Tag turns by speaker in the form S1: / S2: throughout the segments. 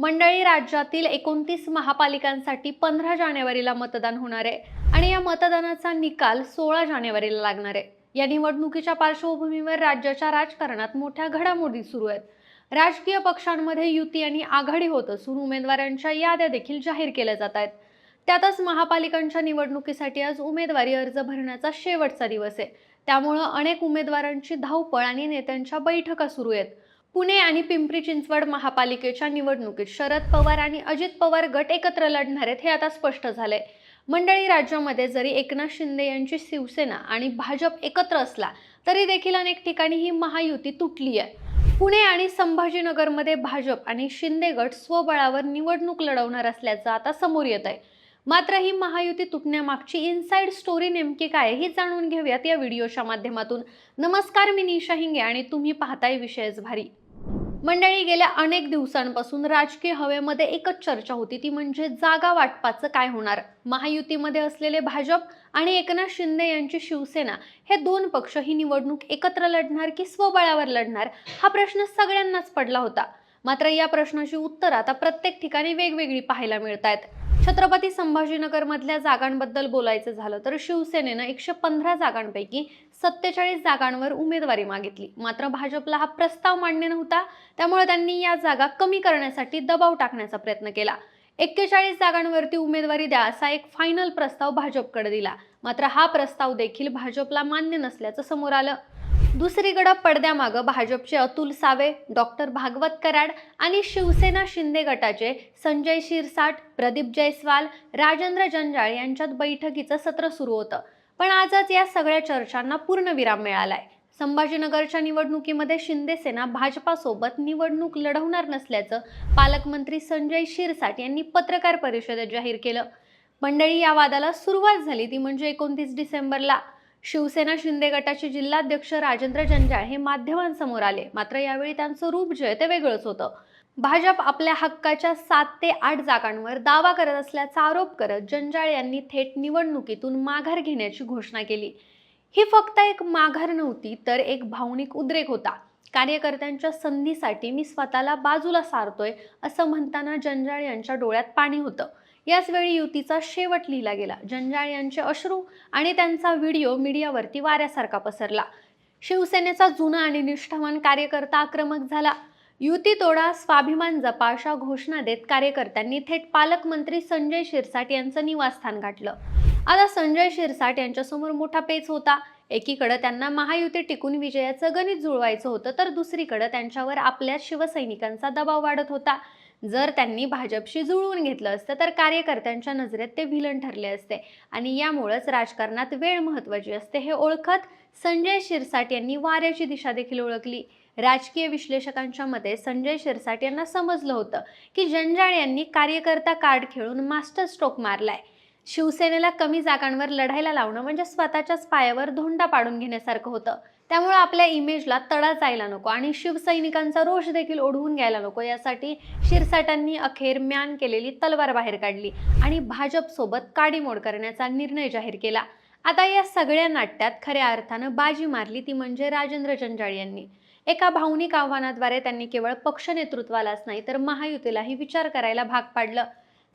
S1: मंडळी राज्यातील एकोणतीस महापालिकांसाठी पंधरा जानेवारीला मतदान होणार आहे आणि या मतदानाचा निकाल सोळा जानेवारीला लागणार आहे. या निवडणुकीच्या पार्श्वभूमीवर राज्याच्या राजकारणात मोठ्या घडामोडी सुरू आहेत. राजकीय पक्षांमध्ये युती आणि आघाडी होत असून उमेदवारांच्या याद्या देखील जाहीर केल्या जात आहेत. त्यातच महापालिकांच्या निवडणुकीसाठी आज उमेदवारी अर्ज भरण्याचा शेवटचा दिवस आहे. त्यामुळं अनेक उमेदवारांची धावपळ आणि नेत्यांच्या बैठका सुरू आहेत. पुणे आणि पिंपरी चिंचवड महापालिकेच्या निवडणुकीत शरद पवार आणि अजित पवार गट एकत्र लढणार आहेत हे आता स्पष्ट झालंय. मंडळी राज्यामध्ये जरी एकनाथ शिंदे यांची शिवसेना आणि भाजप एकत्र असला तरी देखील अनेक ठिकाणी ही महायुती तुटली आहे पुणे आणि संभाजीनगरमध्ये भाजप आणि शिंदे गट स्वबळावर निवडणूक लढवणार असल्याचं आता समोर येत आहे मात्र ही महायुती तुटण्यामागची इनसाइड स्टोरी नेमकी काय आहे जाणून घेऊयात या व्हिडिओच्या माध्यमातून. नमस्कार मी निशा हिंगे आणि तुम्ही पाहताय विषयच भारी. मंडळी गेल्या अनेक दिवसांपासून राजकीय हवेमध्ये एकच चर्चा होती. ती म्हणजे जागा वाटपाचं काय होणार? महायुतीमध्ये असलेले भाजप आणि एकनाथ शिंदे यांची शिवसेना हे दोन पक्ष ही निवडणूक एकत्र लढणार की स्वबळावर लढणार? हा प्रश्न सगळ्यांनाच पडला होता. मात्र या प्रश्नाची उत्तरं आता प्रत्येक ठिकाणी वेगवेगळी पाहायला मिळत आहेत छत्रपती संभाजीनगर मधल्या जागांबद्दल बोलायचं झालं तर शिवसेनेनं एकशे पंधरा जागांपैकी सत्तेचाळीस जागांवर उमेदवारी मागितली. मात्र भाजपला हा प्रस्ताव मान्य नव्हता. त्यामुळे त्यांनी या जागा कमी करण्यासाठी दबाव टाकण्याचा प्रयत्न केला. एक्केचाळीस जागांवरती उमेदवारी द्या असा एक फायनल प्रस्ताव भाजपकडे दिला. मात्र हा प्रस्ताव देखील भाजपला मान्य नसल्याचं समोर आलं. दुसरीकडे पडद्यामागं भाजपचे अतुल सावे डॉक्टर भागवत कराड आणि शिवसेना शिंदे गटाचे संजय शिरसाट प्रदीप जयस्वाल राजेंद्र जंजाळ यांच्यात बैठकीचं सत्र सुरू होतं. पण आजच या सगळ्या चर्चांना पूर्ण विराम मिळालाय. संभाजीनगरच्या निवडणुकीमध्ये शिंदे सेना भाजपासोबत निवडणूक लढवणार नसल्याचं पालकमंत्री संजय शिरसाट यांनी पत्रकार परिषदेत जाहीर केलं. मंडळी या वादाला सुरुवात झाली ती म्हणजे एकोणतीस डिसेंबरला. शिवसेना शिंदे गटाचे जिल्हाध्यक्ष राजेंद्र जंजाळ हे माध्यमांसमोर आले. मात्र यावेळी त्यांचं रूप जे ते वेगळंच होतं. भाजप आपल्या हक्काच्या सात ते आठ जागांवर दावा करत असल्याचा आरोप करत जंजाळ यांनी थेट निवडणुकीतून माघार घेण्याची घोषणा केली. ही फक्त एक माघार नव्हती तर एक भावनिक उद्रेक होता. कार्यकर्त्यांच्या संधीसाठी मी स्वतःला बाजूला सारतोय असं म्हणताना जंजाळ यांच्या डोळ्यात पाणी होतं. याच वेळी युतीचा शेवट लिहिला गेला. जंजाळ यांचे अश्रू आणि त्यांचा व्हिडिओ मीडियावरती वाऱ्यासारखा पसरला. शिवसेनेचा जुना आणि निष्ठावान कार्यकर्ता आक्रमक झाला. युती तोडा स्वाभिमान जपा अशा घोषणा देत कार्यकर्त्यांनी थेट पालकमंत्री संजय शिरसाट यांचं निवासस्थान गाठलं. आता संजय शिरसाट यांच्यासमोर मोठा पेच होता. एकीकडे त्यांना महायुती टिकून विजयाचं गणित जुळवायचं होतं तर दुसरीकडे त्यांच्यावर आपल्या शिवसैनिकांचा दबाव वाढत होता. जर त्यांनी भाजपशी जुळवून घेतलं असतं तर कार्यकर्त्यांच्या नजरेत ते विलन ठरले असते. आणि यामुळंच राजकारणात वेळ महत्वाची असते हे ओळखत संजय शिरसाट यांनी वाऱ्याची दिशा देखील ओळखली. राजकीय विश्लेषकांच्या मते संजय शिरसाट यांना समजलं होतं की जंजाळ यांनी कार्यकर्ता कार्ड खेळून मास्टर स्ट्रोक मारलाय. शिवसेनेला कमी जागांवर लढायला लावणं म्हणजे स्वतःच्याच पायावर धोंडा पाडून घेण्यासारखं होतं. त्यामुळे आपल्या इमेजला तडा जायला नको आणि शिवसैनिकांचा रोष देखील ओढवून घ्यायला नको यासाठी शिरसाटांनी अखेर म्यान केलेली तलवार बाहेर काढली आणि भाजपसोबत काडीमोड करण्याचा निर्णय जाहीर केला. आता या सगळ्या नाट्यात खऱ्या अर्थानं बाजी मारली ती म्हणजे राजेंद्र जंजाळ यांनी. एका भावनिक आव्हानाद्वारे त्यांनी केवळ पक्ष नेतृत्वालाच नाही तर महायुतीलाही विचार करायला भाग पाडलं.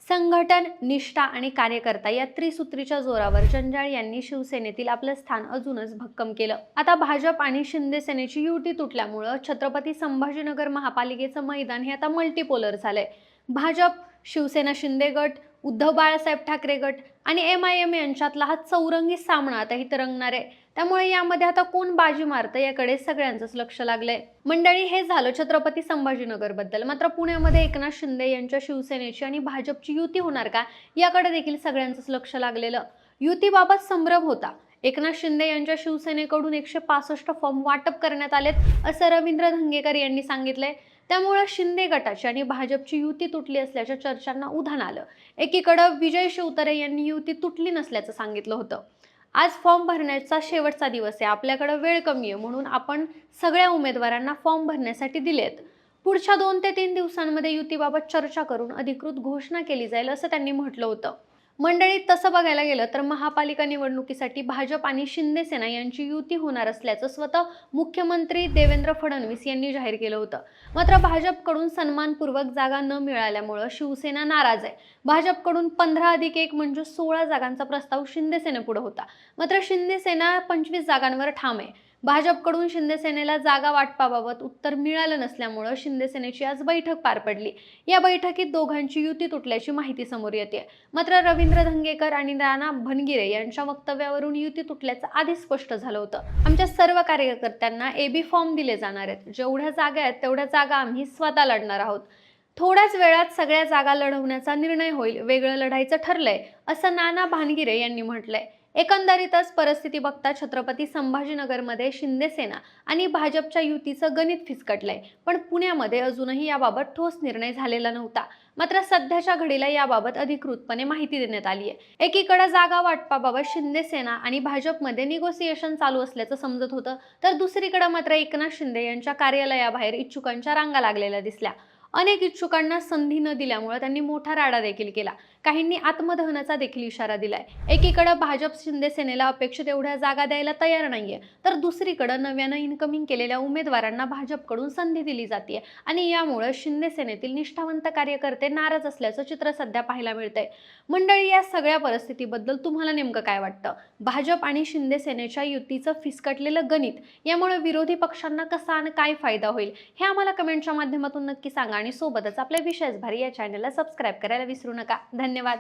S1: संघटन निष्ठा आणि कार्यकर्ता या त्रिसूत्रीच्या जोरावर जंजाळ यांनी शिवसेनेतील आपलं स्थान अजूनच भक्कम केलं. आता भाजप आणि शिंदे सेनेची युती तुटल्यामुळं छत्रपती संभाजीनगर महापालिकेचं मैदान हे आता मल्टीपोलर झालंय. भाजप शिवसेना शिंदे गट उद्धव बाळासाहेब ठाकरे गट आणि एम आय एम यांच्यातला हा चौरंगी सामना आता इथं रंगणार आहे. त्यामुळे यामध्ये आता कोण बाजी मारतं याकडे सगळ्यांचंच लक्ष लागलंय. मंडळी हे झालं छत्रपती संभाजीनगरबद्दल मात्र पुण्यामध्ये एकनाथ शिंदे यांच्या शिवसेनेची आणि भाजपची युती होणार का याकडे देखील सगळ्यांचंच लक्ष लागलेलं. युतीबाबत संभ्रम होता. एकनाथ शिंदे यांच्या शिवसेनेकडून एकशे पासष्ट फॉर्म वाटप करण्यात आलेत असं रवींद्र धंगेकर यांनी सांगितलंय. त्यामुळे शिंदे गटाची आणि भाजपची युती तुटली असल्याच्या चर्चांना उधाण आलं. एकीकडं विजय शिवतरे यांनी युती तुटली नसल्याचं सांगितलं होतं. आज फॉर्म भरण्याचा शेवटचा दिवस आहे. आपल्याकडे वेळ कमी आहे म्हणून आपण सगळ्या उमेदवारांना फॉर्म भरण्यासाठी दिलेत. पुढच्या दोन ते तीन दिवसांमध्ये युतीबाबत चर्चा करून अधिकृत घोषणा केली जाईल असं त्यांनी म्हटलं होतं. मंडळीत तसं बघायला गेलं तर महापालिका निवडणुकीसाठी भाजप आणि शिंदे सेना यांची युती होणार असल्याचं स्वतः मुख्यमंत्री देवेंद्र फडणवीस यांनी जाहीर केलं होतं. मात्र भाजपकडून सन्मानपूर्वक जागा न मिळाल्यामुळं शिवसेना नाराज आहे. भाजपकडून पंधरा अधिक एक म्हणजे सोळा जागांचा प्रस्ताव शिंदे सेनेपुढे होता. मात्र शिंदे सेना पंचवीस जागांवर ठाम आहे. भाजपकडून शिंदे सेनेला जागा वाटपाबाबत उत्तर मिळालं नसल्यामुळं शिंदे सेनेची आज बैठक पार पडली. या बैठकीत दोघांची युती तुटल्याची माहिती समोर येते. मात्र रवींद्र धंगेकर आणि राणा भनगिरे यांच्या वक्तव्यावरून युती तुटल्याचं आधी स्पष्ट झालं होतं. आमच्या सर्व कार्यकर्त्यांना एबी फॉर्म दिले जाणार आहेत. जेवढ्या जागा आहेत तेवढ्या जागा आम्ही स्वतः लढणार आहोत. थोड्याच वेळात सगळ्या जागा लढवण्याचा निर्णय होईल. वेगळं लढायचं ठरलंय असं नाना भानगिरे यांनी म्हटलंय. एकंदरीतच परिस्थिती बघता छत्रपती संभाजीनगरमध्ये शिंदे सेना आणि भाजपच्या युतीचं गणित फिसकटलंय. पण पुण्यामध्ये अजूनही याबाबत ठोस निर्णय झालेला नव्हता. मात्र सध्याच्या घडीला याबाबत अधिकृतपणे माहिती देण्यात आली आहे. एकीकडे जागा वाटपाबाबत शिंदे सेना आणि भाजपमध्ये निगोसिएशन चालू असल्याचं समजत होतं तर दुसरीकडे मात्र एकनाथ शिंदे यांच्या कार्यालयाबाहेर इच्छुकांच्या रांगा लागलेल्या दिसल्या. अनेक इच्छुकांना संधी न दिल्यामुळे त्यांनी मोठा राडा देखील केला. काहींनी आत्मदहनाचा देखील इशारा दिलाय. एकीकडे भाजप शिंदे सेनेला अपेक्षित एवढ्या जागा द्यायला तयार नाहीये तर दुसरीकडे नव्यानं इन्कमिंग केलेल्या उमेदवारांना भाजपकडून संधी दिली जाते आणि यामुळे शिंदे सेनेतील निष्ठावंत कार्यकर्ते नाराज असल्याचं चित्र सध्या पाहायला मिळतंय. मंडळी या सगळ्या परिस्थितीबद्दल तुम्हाला नेमकं काय वाटतं? भाजप आणि शिंदे सेनेच्या युतीचं फिसकटलेलं गणित यामुळे विरोधी पक्षांना कसा आणि काय फायदा होईल? हे आम्हाला कमेंटच्या माध्यमातून नक्की सांगा आणि सोबतच आपल्या विशेष भारी या चॅनलला सबस्क्राईब करायला विसरू नका. धन्यवाद.